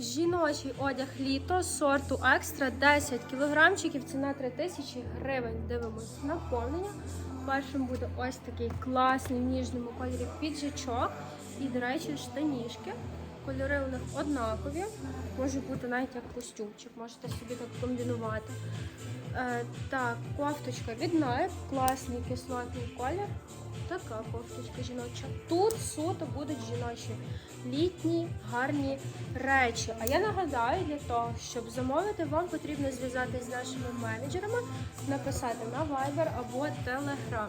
Жіночий одяг літо сорту екстра 10 кілограмчиків, ціна 3 тисячі гривень. Дивимось наповнення. Першим буде ось такий класний в ніжному кольорі піджачок. І, до речі, штанішки. Кольори у них однакові. Може бути навіть як костюмчик, можете собі так комбінувати. Е, так, кофточка від Nike, класний кислотний колір. Така кофточка жіноча. Тут суто будуть жіночі літні гарні речі. А я нагадаю, для того, щоб замовити, вам потрібно зв'язатися з нашими менеджерами, написати на Viber або Telegram.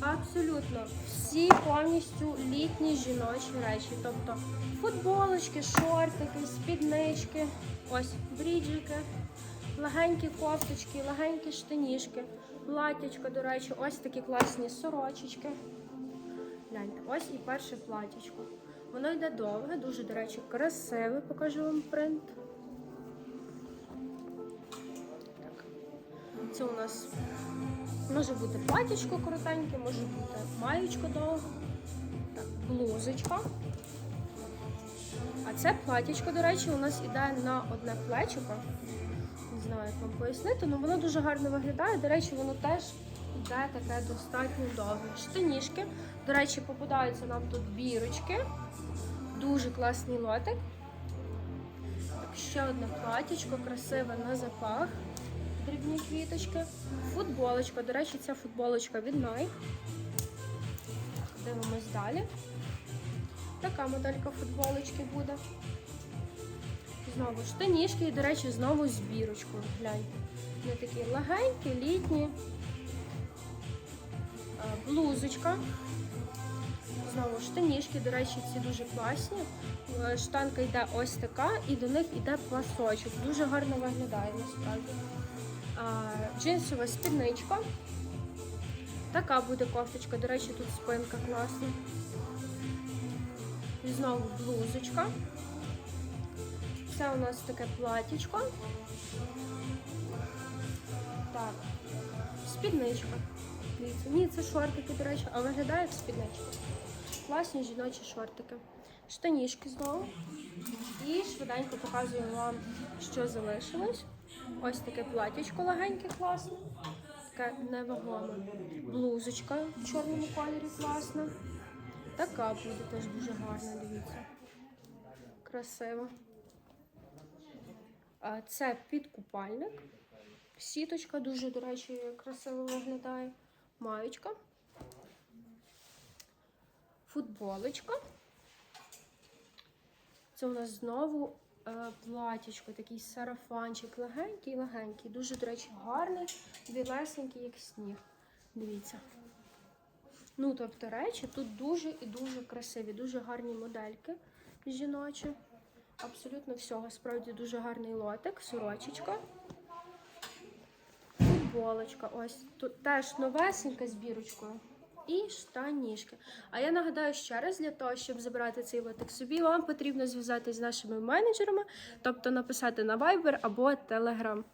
Абсолютно всі повністю літні жіночі речі, тобто футболочки, шортики, спіднички, ось бріджики, легенькі кофточки, легенькі штанішки, платячко, до речі, ось такі класні сорочечки. Гляньте, ось і перше платічко. Воно йде довге, дуже, до речі, красиве. Покажу вам принт. Так. Це у нас може бути платічко коротеньке, може бути маєчко довге. Так, блузочка. А це платічко, до речі, у нас іде на одне плечико. Знаю, як вам пояснити, але воно дуже гарно виглядає. До речі, воно теж йде таке достатньо довге. Штанішки. До речі, попадаються нам тут бірочки. Дуже класний лотик. Так, ще одне платічко, красиве на запах. Дрібні квіточки. Футболочка. До речі, ця футболочка від Nike. Дивимось далі. Така моделька футболочки буде. Знову штанішки і, до речі, знову з бірочкою. Гляньте. Вони такі легенькі, літні. Блузочка. Знову штанішки, до речі, ці дуже класні. Е, Штанка йде ось така, і до них йде пласочок. Дуже гарно виглядає насправді. Джинсова спідничка. Така буде кофточка, до речі, тут спинка класна. І знову блузочка. Це у нас таке платічко. Так, спідничка. Ні, це шортики, до речі, а виглядає як спідничка. Класні жіночі шортики. Штанішки знову. І швиденько показую вам, що залишилось. Ось таке платічко легеньке, класне. Таке невагоме. Блузочка в чорному кольорі класна. Така буде теж дуже гарна, дивіться. Красиво. Це підкупальник. Сіточка дуже, до речі, красиво виглядає. Маєчка. Футболочка. Це у нас знову е, платічко, такий сарафанчик, легенький, легенький. Дуже, до речі, гарний, білесенький, як сніг. Дивіться. Ну, тобто речі тут дуже і дуже красиві, дуже гарні модельки жіночі. Абсолютно всього. Справді дуже гарний лотик, сорочечка. Футболочка. Ось тут теж новесенька з бірочкою. І штанішки. А я нагадаю ще раз, для того, щоб забрати цей лотик собі, вам потрібно зв'язатися з нашими менеджерами, тобто написати на Viber або Telegram.